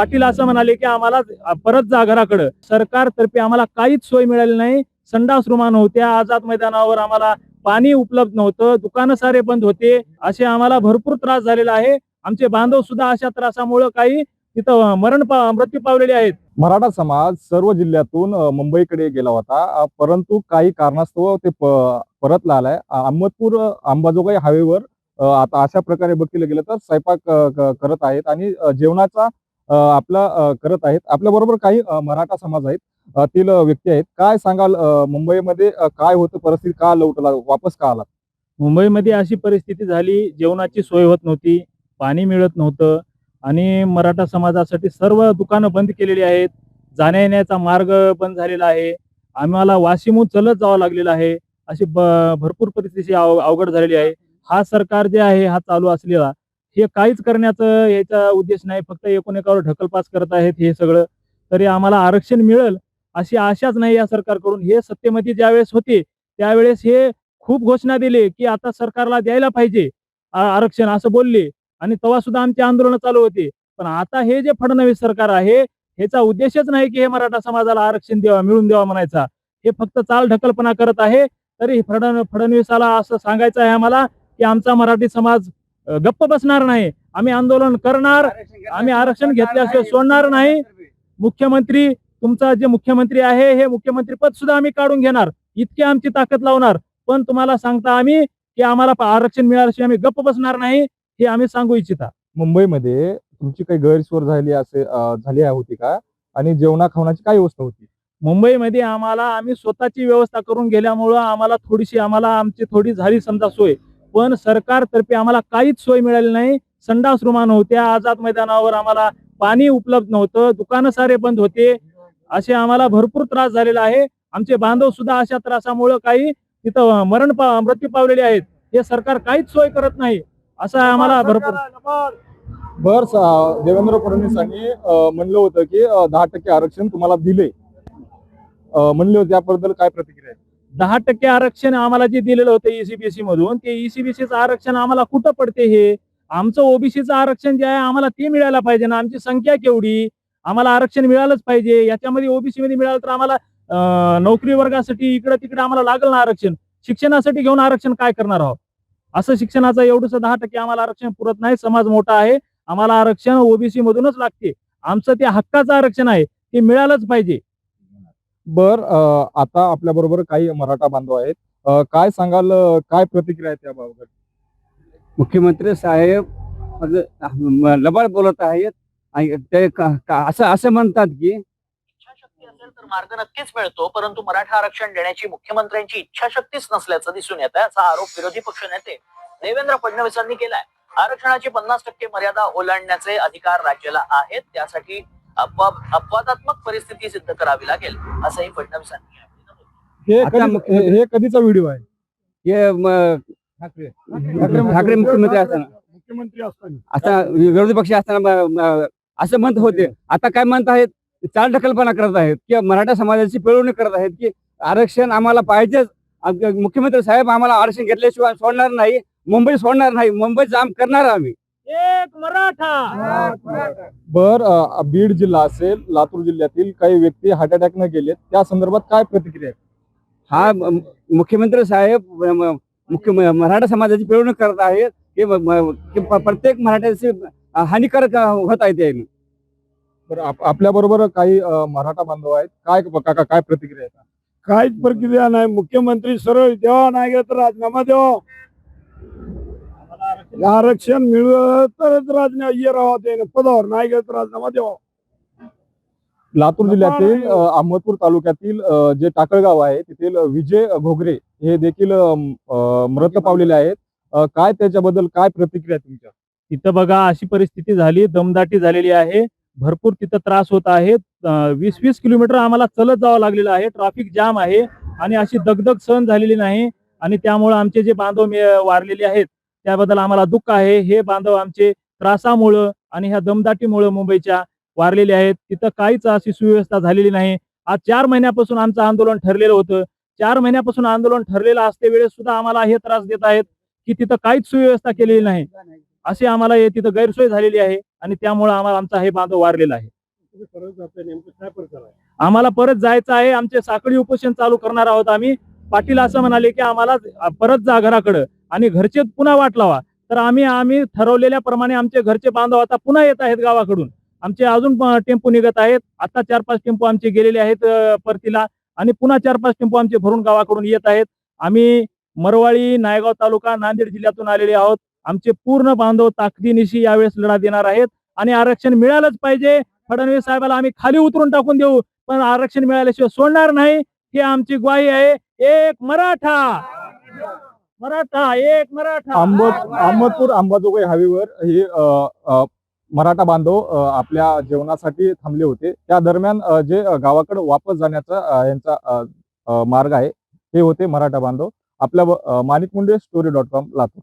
पाटील असं म्हणाले की आम्हाला परत जा घराकडं. सरकारतर्फे आम्हाला काहीच सोय मिळाली नाही. संडास रुमा नव्हत्या. आझाद मैदानावर आम्हाला पाणी उपलब्ध नव्हतं. दुकानं सारे बंद होते. असे आम्हाला भरपूर त्रास झालेला आहे. आमचे बांधव सुद्धा अशा त्रासामुळे काही तिथं मरण पा- मृत्यू पावलेले आहेत. मराठा समाज सर्व जिल्ह्यातून मुंबईकडे गेला होता. परंतु काही कारणास्तव ते परतला आलाय. अहमदपूर अंबाजोगाई हायवेवर आता अशा प्रकारे बघितलं गेलं तर स्वयंपाक करत आहेत. आणि जेवणाचा आपला करत आहेत. आपल्या बरोबर काही मराठा समाज आहेत. तील व्यक्ती आहेत. काय सांगाल मुंबईमध्ये काय होतं परिस्थिती? का लवटला वापस का आला मुंबईमध्ये अशी परिस्थिती झाली जेवणाची सोय होत नव्हती पाणी मिळत नव्हतं आणि मराठा समाजासाठी सर्व दुकानं बंद केलेली आहेत. जाण्या येण्याचा मार्ग बंद झालेला आहे. आम्हाला वाशिमहून चलत जावं लागलेलं आहे. अशी भरपूर परिस्थिती अव- अवघड झालेली आहे. हा सरकार जे आहे हा चालू असलेला. हे काहीच करण्याचं याचा उद्देश नाही. फक्त एकूण एकावर ढकलपास करत आहेत हे सगळं. तरी आम्हाला आरक्षण मिळेल अशी आशाच नाही या सरकारकडून. हे सत्तेमध्ये ज्यावेळेस होते त्यावेळेस हे खूप घोषणा दिली की आता सरकारला द्यायला पाहिजे आरक्षण असं बोलले. आणि तेव्हा सुद्धा आमचे आंदोलन चालू होते. पण आता हे जे फडणवीस सरकार आहे ह्याचा उद्देशच नाही की हे मराठा समाजाला आरक्षण द्यावा मिळून द्यावा म्हणायचा. हे फक्त चाल ढकलपणा करत आहे. तरी फडण फडणवीसाला असं सांगायचं आहे आम्हाला की आमचा मराठी समाज गप्प बसणार नाही. आम्ही आंदोलन करणार आम्ही आरक्षण घेतल्याशिवाय सोडणार नाही. मुख्यमंत्री तुमचा जे मुख्यमंत्री आहे हे मुख्यमंत्री पद सुद्धा आम्ही काढून घेणार. इतकी आमची ताकद लावणार. पण तुम्हाला सांगता आम्ही की आम्हाला आरक्षण मिळाल्याशिवाय आम्ही गप्प बसणार नाही हे आम्ही सांगू इच्छिता. मुंबईमध्ये तुमची काही गैरसोय झाली असे झाली होती का? आणि जेवणा खावण्याची काय व्यवस्था होती? मुंबईमध्ये आम्हाला आम्ही स्वतःची व्यवस्था करून गेल्यामुळं आम्हाला थोडीशी आम्हाला आमची थोडी झाली समजा सोय. पण सरकारतर्फे आम्हाला काहीच सोय मिळाली नाही. संडास रुमा नव्हत्या. आझाद मैदानावर आम्हाला पाणी उपलब्ध नव्हतं. दुकानं सारे बंद होते. असे आम्हाला भरपूर त्रास झालेला आहे. आमचे बांधव सुद्धा अशा त्रासामुळं काही तिथं मरण पा- मृत्यू पावलेले आहेत. हे सरकार काहीच सोय करत नाही. असं आम्हाला भरपूर बर स- देवेंद्र फडणवीसांनी म्हणलं होतं की दहा टक्के आरक्षण तुम्हाला दिले. म्हणले होते याबद्दल काय प्रतिक्रिया आहे? दहा टक्के आरक्षण आम्हाला जे दिलेलं होतं ईसीबीसी मधून ते ईसीबीसीचं आरक्षण आम्हाला कुठं पडते हे? आमचं ओबीसीचं आरक्षण जे आहे आम्हाला ते मिळायला पाहिजे ना? आमची संख्या केवढी? आम्हाला आरक्षण मिळालंच पाहिजे. याच्यामध्ये ओबीसी मध्ये मिळालं तर आम्हाला नोकरी वर्गासाठी इकडे तिकडे आम्हाला लागलं ना आरक्षण? शिक्षणासाठी घेऊन आरक्षण काय करणार आहोत? असं शिक्षणाचं एवढंच दहा टक्के आम्हाला आरक्षण पुरत नाही. समाज मोठा आहे. आम्हाला आरक्षण ओबीसी मधूनच लागते. आमचं ते हक्काचं आरक्षण आहे. ते मिळालंच पाहिजे. बर आता आपल्या बरोबर काही मराठा बांधव आहेत. काय सांगाल काय प्रतिक्रिया आहे त्याबाबत मुख्यमंत्री साहेब लबाड बोलत आहेत. आणि ते असं असं म्हणतात की इच्छाशक्ती असेल तर मार्ग नक्कीच मिळतो परंतु मराठा आरक्षण देण्याची मुख्यमंत्र्यांची इच्छाशक्तीच नसल्याचं दिसून येत आहे असा आरोप विरोधी पक्ष नेते देवेंद्र फडणवीसांनी केलाय. आरक्षणाची पन्नास टक्के मर्यादा ओलांडण्याचे अधिकार राज्याला आहेत त्यासाठी अपवादात्मक परिस्थिती सिद्ध करावी लागेल असंही फडणवीसांनी. हे आता कधी- मुख्य- हे हे कधीचा व्हिडिओ आहे? हे म- ठाकरे. मुख्यमंत्री असताना. मुख्यमंत्री असताना. आता विरोधी पक्ष असताना म- म- असं म्हणत होते. आता काय म्हणत आहेत? चाल ढकलपणा करत आहेत किंवा मराठा समाजाची पिळवणी करत आहेत की आरक्षण आम्हाला पाहिजेच. आम- मुख्यमंत्री साहेब आम्हाला आरक्षण घेतल्याशिवाय सोडणार नाही मुंबई सोडणार नाही मुंबई जाम करणार आम्ही. एक मराठा. बर बीड जिल्हा असेल लातूर जिल्ह्यातील काही व्यक्ती हार्ट अटॅकने गेलेत त्या संदर्भात काय प्रतिक्रिया आहे हा मुख्यमंत्री साहेब मुख्य मराठा समाजाची पिळवणूक करत आहेत की प्रत्येक मराठ्याची हानिकारक होत आहे ते. बरं आप- आपल्या बरोबर काही मराठा बांधव आहेत काय काका काय प्रतिक्रिया आहे काहीच प्रक्रिया नाही. मुख्यमंत्री सरळ द्यावा नाही गेलं तर राजीनामा द्यावा. आरक्षण मिळलं तरच राजीनामा ये राहा ते पदावर नाही गेलं तर राजीनामा द्यावा. लातूर जिल्ह्यातील अहमदपूर तालुक्यातील जे टाकळगाव आहे तेथील विजय घोगरे हे देखील मृत पावलेले आहेत. काय त्याच्याबद्दल काय प्रतिक्रिया तुमच्या? तिथं बघा अशी परिस्थिती झाली दमदाटी झालेली आहे. भरपूर तिथं त्रास होत आहे. वीस वीस किलोमीटर आम्हाला चलत जावं लागलेलं आहे. ट्रॅफिक जाम आहे आणि अशी दगदग सहन झालेली नाही. आणि त्यामुळे आमचे जे बांधव वारलेले आहेत त्याबद्दल आम्हाला दुःख आहे. हे बांधव आमचे त्रासामुळं आणि ह्या दमदाटीमुळं मुंबईच्या वारलेले आहेत. तिथं काहीच अशी सुव्यवस्था झालेली नाही. आज चार महिन्यापासून आमचं आंदोलन ठरलेलं होतं. चार महिन्यापासून आंदोलन ठरलेलं असते वेळेस सुद्धा आम्हाला हे त्रास देत आहेत की तिथं काहीच सुव्यवस्था केलेली नाही. अशी आम्हाला हे तिथं गैरसोय झालेली आहे आणि त्यामुळे आम्हाला आमचा हे बांधव वारलेला आहे. आम्हाला परत जायचं आहे. आमचे साखळी उपोषण चालू करणार आहोत आम्ही. पाटील असं म्हणाले की आम्हाला परत जा घराकडं. आणि घरचे पुन्हा वाट लावा. तर आम्ही आम्ही ठरवलेल्या प्रमाणे आमचे घरचे बांधव आता पुन्हा येत आहेत गावाकडून. आमचे अजून टेम्पो निघत आहेत. आता चार पाच टेम्पो आमचे गेलेले आहेत परतीला. आणि पुन्हा चार पाच टेम्पो आमचे भरून गावाकडून येत आहेत. आम्ही मरवाळी नायगाव तालुका नांदेड जिल्ह्यातून आलेले आहोत. आमचे पूर्ण बांधव ताकदीनिशी यावेळेस लढा देणार आहेत. आणि आरक्षण मिळालंच पाहिजे. फडणवीस साहेबाला आम्ही खाली उतरून टाकून देऊ. पण आरक्षण मिळाल्याशिवाय सोडणार नाही. ही आमची ग्वाही आहे. एक मराठा! मराठा एक मराठा. अहमद अहमदपूर अंबाजोगाई हायवेवर हे अ, अ, मराठा बांधव अ, आपल्या जेवणासाठी थांबले होते. त्या दरम्यान अ, जे गावाकडे वापस जाण्याचा अ, यांचा अ, अ, मार्ग आहे हे होते मराठा बांधव. आपल्या व- अ, Manik Munde story dot com Latur.